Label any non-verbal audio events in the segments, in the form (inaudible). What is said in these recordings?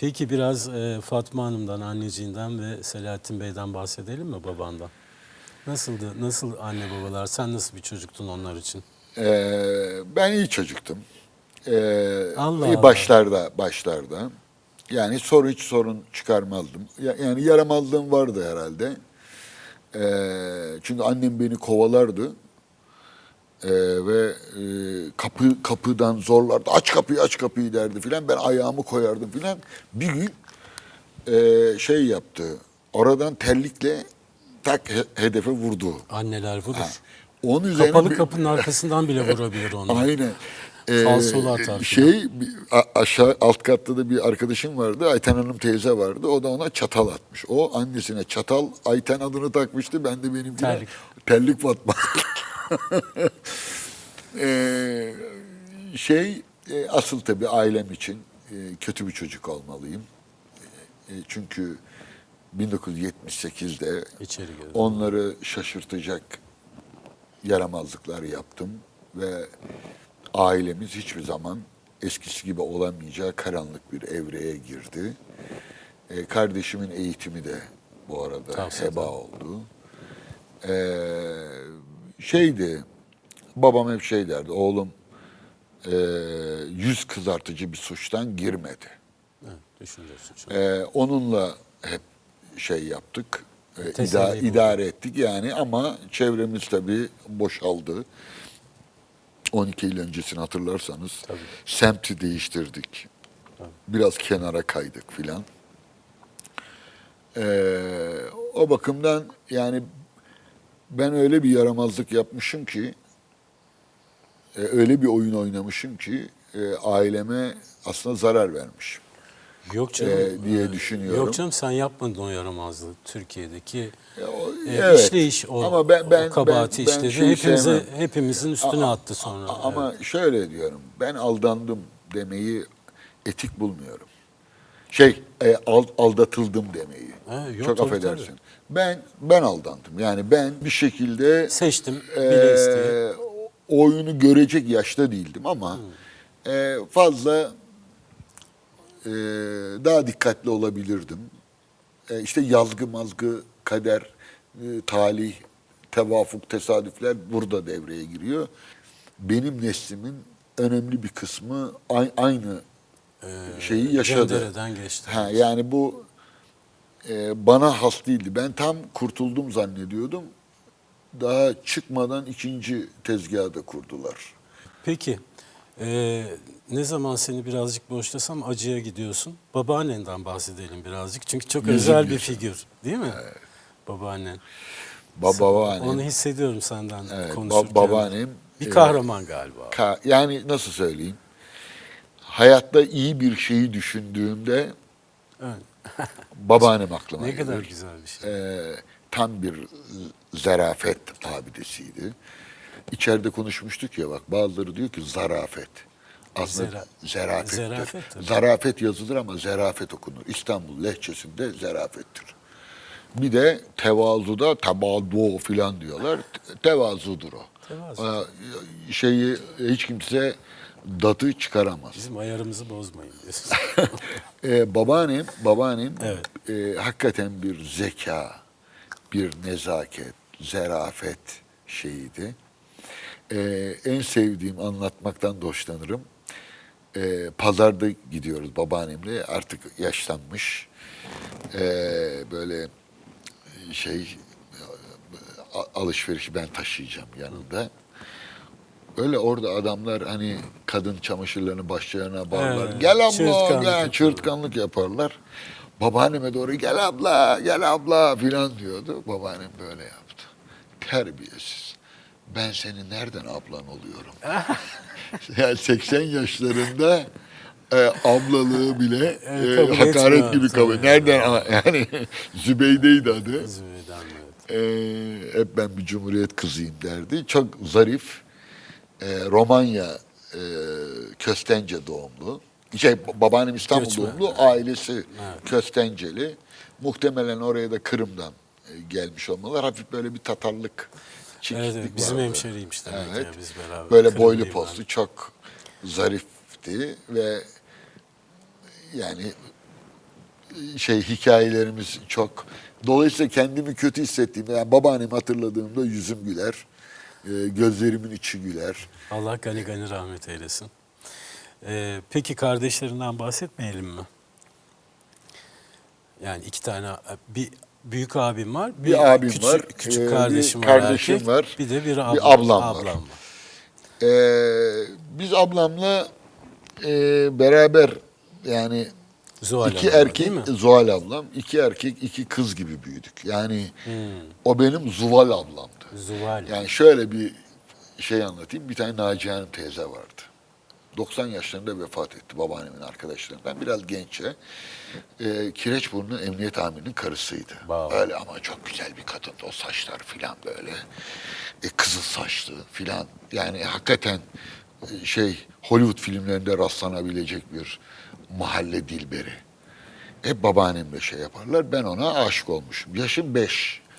Peki biraz e, Fatma Hanım'dan, anneciğinden ve Selahattin Bey'den bahsedelim mi babandan? Nasıldı? Nasıl anne babalar? Sen nasıl bir çocuktun onlar için? Ee, ben iyi çocuktum. Ee, Allah iyi Allah. başlarda, başlarda. Yani soru hiç sorun çıkarmazdım. Ya- Yani yaramazlığım vardı herhalde. Ee, çünkü annem beni kovalardı. Ee, ve e, kapı kapıdan zorlardı. Aç kapıyı, aç kapıyı derdi filan. Ben ayağımı koyardım filan. Bir gün e, şey yaptı. Oradan terlikle tak he- hedefe vurdu. Anneler vurur. Onun üzerine Kapalı bir- kapının arkasından bile vurabilir onu. (laughs) Aynen. Ee, Falsolu atar Şey aşağı alt katta da bir arkadaşım vardı. Ayten Hanım teyze vardı. O da ona çatal atmış. O annesine çatal Ayten adını takmıştı. Ben de benimkine Terlik. terlik Fatma. (laughs) Ee, şey e, asıl tabii ailem için e, kötü bir çocuk olmalıyım. E, çünkü 1978'de İçeri onları şaşırtacak yaramazlıklar yaptım ve ailemiz hiçbir zaman eskisi gibi olamayacağı karanlık bir evreye girdi. E, kardeşimin eğitimi de bu arada Tavsiye heba oldu. E, şeydi, babam hep şey derdi, oğlum e, yüz kızartıcı bir suçtan girmedi. Evet. Ee, onunla hep şey yaptık, e, ida- idare ettik yani ama çevremiz tabii boşaldı. 12 yıl öncesini hatırlarsanız Tabii. semti değiştirdik. Biraz kenara kaydık filan. Ee, o bakımdan yani ben öyle bir yaramazlık yapmışım ki e, öyle bir oyun oynamışım ki e, aileme aslında zarar vermişim Yok canım. e, diye e, düşünüyorum. Yok canım sen yapmadın o yaramazlığı. Türkiye'deki E, o- e, evet. işleyiş o, Ama ben, ben, o kabahati ben, ben işledi. sevmem. hepimizin üstüne A- attı sonra. a- Ama şöyle diyorum, ben aldandım demeyi etik bulmuyorum. Şey, e, al- aldatıldım demeyi. He, yok, Çok tabii, affedersin. tabii. Ben ben aldandım. Yani ben bir şekilde Seçtim, e, oyunu görecek yaşta değildim ama e, fazla e, daha dikkatli olabilirdim. E, işte yazgı mazgı, kader, e, talih, tevafuk, tesadüfler burada devreye giriyor. Benim neslimin önemli bir kısmı ay- aynı şeyi yaşadı. Geçti. Ha, yani bu e, bana has değildi. Ben tam kurtuldum zannediyordum. Daha çıkmadan ikinci tezgahı da kurdular. Peki, e, ne zaman seni birazcık boşlasam acıya gidiyorsun. Babaannenden bahsedelim birazcık. Çünkü çok Yüzüm özel bir figür değil mi? Babaannen. Babaannem, Onu hissediyorum senden evet, konuşurken. ba- babaannem Bir e, kahraman galiba. ka- yani nasıl söyleyeyim? Hayatta iyi bir şeyi düşündüğümde Evet. (laughs) babaannem aklıma Ne gelir. kadar güzel bir şey. Ee, tam bir zarafet abidesiydi. İçeride konuşmuştuk ya bak bazıları diyor ki zarafet. Aslında Zera- zerafettir. Zerafet. Zarafet yazılır ama zerafet okunur. İstanbul lehçesinde zerafettir. Bir de tevazuda tebadu filan diyorlar. Te- Tevazudur o. Tevazu. Ee, şeyi hiç kimse dadı çıkaramaz. Bizim ayarımızı bozmayın diyorsun. (laughs) (laughs) Ee, babaannem, babaannem Evet. e, hakikaten bir zeka, bir nezaket, zerafet şeyiydi. Ee, en sevdiğim anlatmaktan da hoşlanırım. Ee, pazarda gidiyoruz babaannemle artık yaşlanmış. Ee, böyle şey alışverişi ben taşıyacağım yanında. Öyle orada adamlar hani kadın çamaşırlarını başlarına bağlar. Evet, gel abla, çığırtkanlık gel yaparlar. çığırtkanlık yaparlar. Babaanneme doğru gel abla, gel abla filan diyordu. Babaannem böyle yaptı. Terbiyesiz. Ben senin nereden ablan oluyorum? (laughs) yani 80 yaşlarında e, ablalığı bile Evet, e, kabul hakaret etmiyor gibi kabul. tabii. Nereden (laughs) yani Zübeyde'ydi adı. Zübeyden evet. Ee, hep ben bir cumhuriyet kızıyım derdi. Çok zarif. Ee, Romanya e, Köstence doğumlu. Şey babaannem İstanbul Göçmen. doğumlu, ailesi Evet. Köstenceli. Muhtemelen oraya da Kırım'dan e, gelmiş olmalar. Hafif böyle bir Tatarlık çekiklik Evet, evet, bizim vardı. hemşeriymiş demek Evet. ya, biz beraber Böyle Kırımlıyım boylu postlu, çok zarifti ve yani şey hikayelerimiz çok. Dolayısıyla kendimi kötü hissettiğimde, yani babaannemi hatırladığımda yüzüm güler, e, gözlerimin içi güler. Allah gani gani rahmet eylesin. Ee, peki kardeşlerinden bahsetmeyelim mi? Yani iki tane, bir büyük abim var, bir, Bir abim küçük, var, küçük ee, bir kardeşim var, kardeşim erkek, var, bir de bir, bir ablam, ablam var. var. Ee, biz ablamla e, beraber yani Zuhal iki ablam, erkek? Zuhal ablam, iki erkek, iki kız gibi büyüdük. Yani Hmm. o benim Zuval ablamdı. Zuhal. Yani şöyle bir şey anlatayım. Bir tane Naciye Hanım teyze vardı. 90 yaşlarında vefat etti babaannemin arkadaşlarından. Biraz genççe. Ee, Kireçburnu Emniyet Amirinin karısıydı. Wow. Öyle ama çok güzel bir kadındı. O saçlar filan böyle. E, kızıl saçlı filan. Yani hakikaten e, şey Hollywood filmlerinde rastlanabilecek bir mahalle dilberi. Hep babaannemle şey yaparlar. Ben ona aşık olmuşum. Yaşım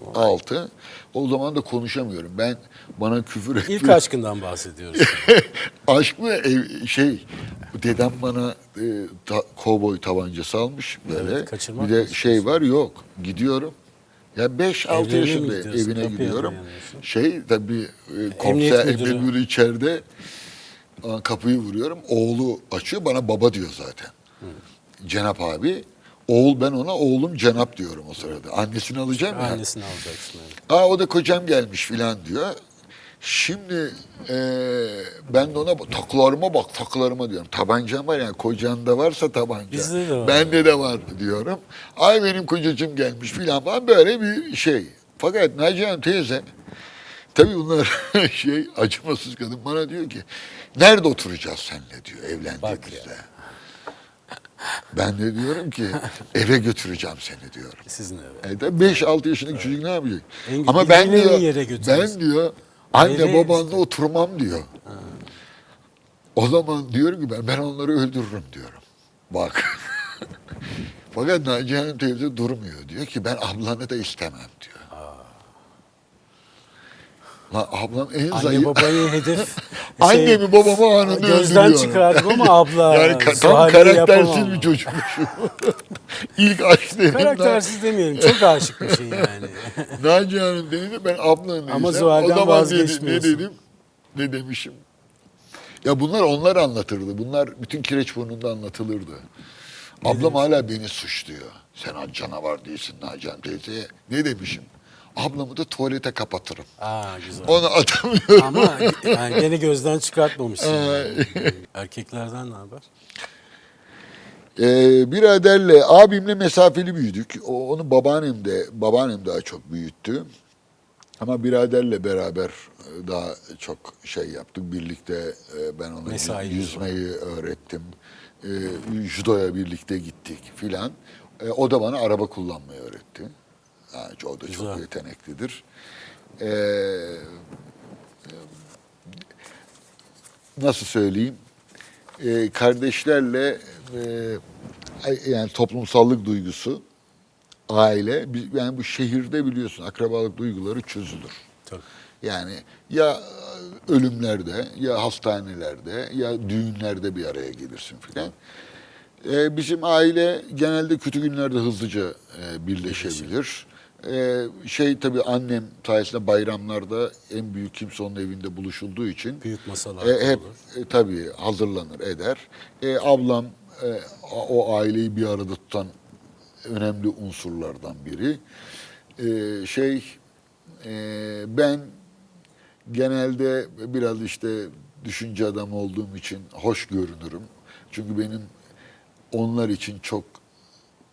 5, 6. O zaman da konuşamıyorum. Ben bana küfür İlk etmiyor. aşkından bahsediyoruz. (laughs) Aşk mı? Ev- şey, dedem bana e, ta, kovboy tabancası almış böyle. Evet, kaçırmak bir de mı şey var yok. Gidiyorum. Ya 5-6 Evlerine mi yaşındayım. gidiyorsun? Evine gidiyorum. Şey tabii e, komiser emniyet müdürü içeride kapıyı vuruyorum. Oğlu açıyor bana baba diyor zaten. Cenap abi. Oğul ben ona oğlum Cenap diyorum o sırada. Annesini alacağım ya. Annesini alacaksın. Evet. Aa o da kocam gelmiş filan diyor. Şimdi eee, ben de ona takılarıma bak takılarıma diyorum. Tabancam var yani kocanda varsa tabanca. Bizde de var. Bende de var diyorum. Ay benim kocacığım gelmiş filan falan böyle bir şey. Fakat Naciye Hanım teyze tabii bunlar (laughs) şey acımasız kadın bana diyor ki nerede oturacağız seninle diyor Bak evlendiğimizde. Ben de diyorum ki (laughs) eve götüreceğim seni diyorum. Sizin eve. E de 5-6 yaşındaki çocuk ne yapacak? En- Ama ben bildiğin en diyor, iyi yere ben diyor anne Eve babanla oturmam diyor. O zaman diyorum ki ben, ben onları öldürürüm diyorum. Bak. (laughs) Fakat Naciye Hanım teyze durmuyor. Diyor ki ben ablanı da istemem diyor. Lan ablam en Anne zayıf. babayı hedef... (laughs) şey, Annemi babamı anını Gözden öldürüyorum. çıkardım ama (laughs) abla Yani ka- tam Zuhal'i karaktersiz yapamam. bir çocukmuşum. (laughs) İlk aşk dediğimde- Karaktersiz demeyelim. Çok aşık bir şey yani. (laughs) Naciye Hanım dedi ben ablanın Ama. Zuhal'den O zaman dedi, ne vazgeçmiyorsun. dedim? Ne demişim? Ya bunlar onlar anlatırdı. Bunlar bütün kireç burnunda anlatılırdı. Ablam hala beni suçluyor. Sen canavar değilsin Naciye Hanım teyzeye. Ne demişim? Ablamı da tuvalete kapatırım. Aa güzel. Onu atamıyorum. Ama yani gene gözden çıkartmamışsın. yani. Erkeklerden ne haber? Ee, biraderle, abimle mesafeli büyüdük. O, onu babaannem de, babaannem daha çok büyüttü. Ama biraderle beraber e, daha çok şey yaptık. Birlikte e, ben ona Mesaimiz yüzmeyi öğrettim. E, judoya birlikte gittik filan. E, o da bana araba kullanmayı öğretti. Yani o da Güzel. çok yeteneklidir. E, nasıl söyleyeyim? E, kardeşlerle e, yani toplumsallık duygusu, aile, yani bu şehirde biliyorsun akrabalık duyguları çözülür. Tabii. Yani ya ölümlerde, ya hastanelerde, ya düğünlerde bir araya gelirsin filan. Ee, bizim aile genelde kötü günlerde hızlıca e, birleşebilir. Ee, şey tabii annem sayesinde bayramlarda en büyük kimse onun evinde buluşulduğu için Büyük masalar e, hep olur. e, tabii hazırlanır eder. E, ablam e, o aileyi bir arada tutan önemli unsurlardan biri. E, şey e, ben genelde biraz işte düşünce adamı olduğum için hoş görünürüm. Çünkü benim onlar için çok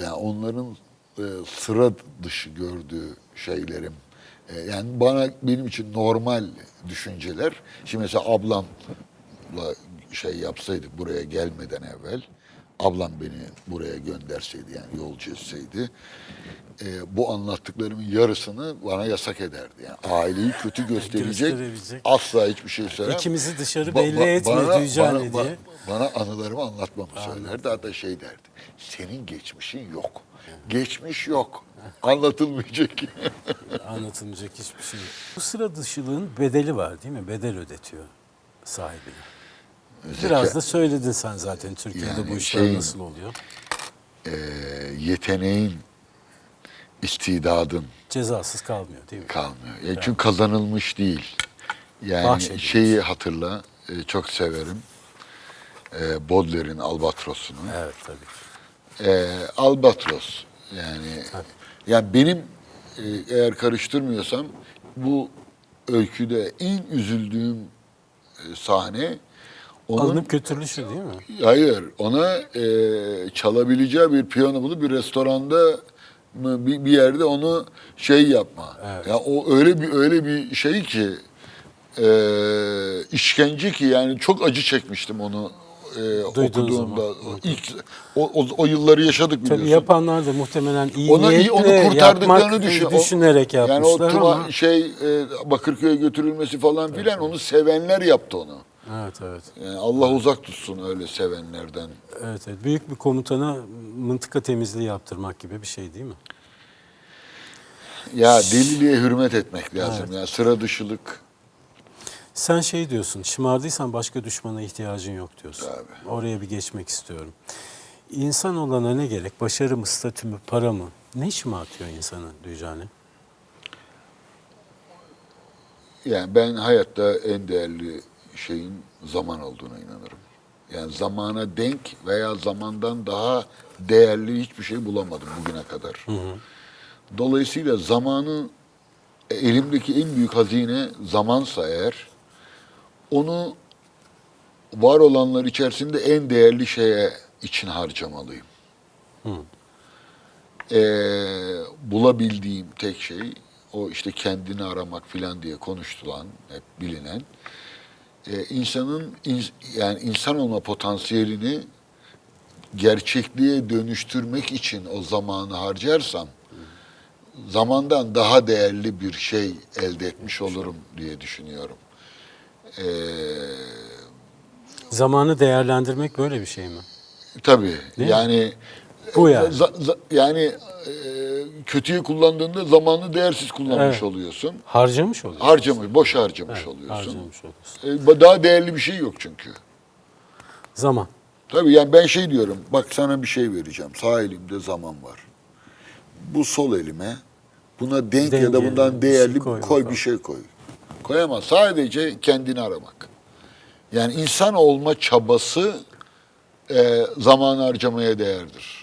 yani onların e, sıra dışı gördüğü şeylerim e, yani bana benim için normal düşünceler. Şimdi mesela ablamla şey yapsaydık buraya gelmeden evvel ablam beni buraya gönderseydi yani yolcu etseydi e, bu anlattıklarımın yarısını bana yasak ederdi. Yani aileyi kötü (laughs) gösterecek asla hiçbir şey söylemem. İkimizi dışarı Ba- belli ba- etme bana- Dücane bana- diye. Bana anılarımı anlatmamı söylerdi. Hatta şey derdi. Senin geçmişin yok. Geçmiş yok. Anlatılmayacak. (laughs) Anlatılmayacak hiçbir şey yok. Bu sıra dışılığın bedeli var değil mi? Bedel ödetiyor sahibine. Biraz da söyledin sen zaten Türkiye'de Yani bu işler şeyin- nasıl oluyor. Ee, yeteneğin, istidadın Cezasız kalmıyor değil mi? kalmıyor. Ya çünkü kazanılmış değil. Yani Bahşedilmiş. şeyi hatırla, e, çok severim. E, Baudelaire'in Albatros'unu. Evet tabii. E, Albatros yani yani benim e, eğer karıştırmıyorsam bu öyküde en üzüldüğüm e, sahne onun Alınıp götürülüşü değil mi? Hayır, ona e, çalabileceği bir piyano bulup bir restoranda mı bir, bir yerde onu şey yapma. Evet. Ya o öyle bir öyle bir şey ki e, işkence ki yani çok acı çekmiştim onu e, okuduğumda. zaman. İlk o, o, o yılları yaşadık biliyorsun. Tabii yapanlar da muhtemelen iyi Ona iyi, niyetle onu kurtardıklarını yapmak, düşün. o- düşünerek Yani o yapmışlar Tuma ama. şey e, Bakırköy'e götürülmesi falan filan onu sevenler yaptı onu. Evet evet. Yani Allah uzak tutsun öyle sevenlerden. Evet, evet. Büyük bir komutana mıntıka temizliği yaptırmak gibi bir şey değil mi? Ya deliliğe hürmet etmek lazım ya sıra dışılık. Sen şey diyorsun, şımardıysan başka düşmana ihtiyacın yok diyorsun. Tabii. Oraya bir geçmek istiyorum. İnsan olana ne gerek? Başarı mı, statü mü, para mı? Ne şımartıyor insanı Dücane? Yani ben hayatta en değerli şeyin zaman olduğuna inanırım. Yani zamana denk veya zamandan daha değerli hiçbir şey bulamadım bugüne kadar. Dolayısıyla zamanı e, elimdeki en büyük hazine zamansa eğer onu var olanlar içerisinde en değerli şeye için harcamalıyım. Ee, bulabildiğim tek şey o işte kendini aramak filan diye konuştulan, hep bilinen e, insanın ins- yani insan olma potansiyelini gerçekliğe dönüştürmek için o zamanı harcarsam zamandan daha değerli bir şey elde etmiş olurum diye düşünüyorum. Ee, Zamanı değerlendirmek böyle bir şey mi? tabii Değil mi? yani Bu yani. za- za- yani e, kötüye kullandığında zamanı değersiz kullanmış Evet. oluyorsun. Harcamış oluyorsun. Harcamış, boş harcamış Evet, oluyorsun. Harcamış oluyorsun. E, daha değerli bir şey yok çünkü. Zaman. Tabii yani ben şey diyorum, bak sana bir şey vereceğim. Sağ elimde zaman var. Bu sol elime buna denk ya da Dengeli bundan bir şey değerli koy koy, bakalım. bir şey koy. Koyamaz. Sadece kendini aramak. Yani insan olma çabası e, zaman harcamaya değerdir.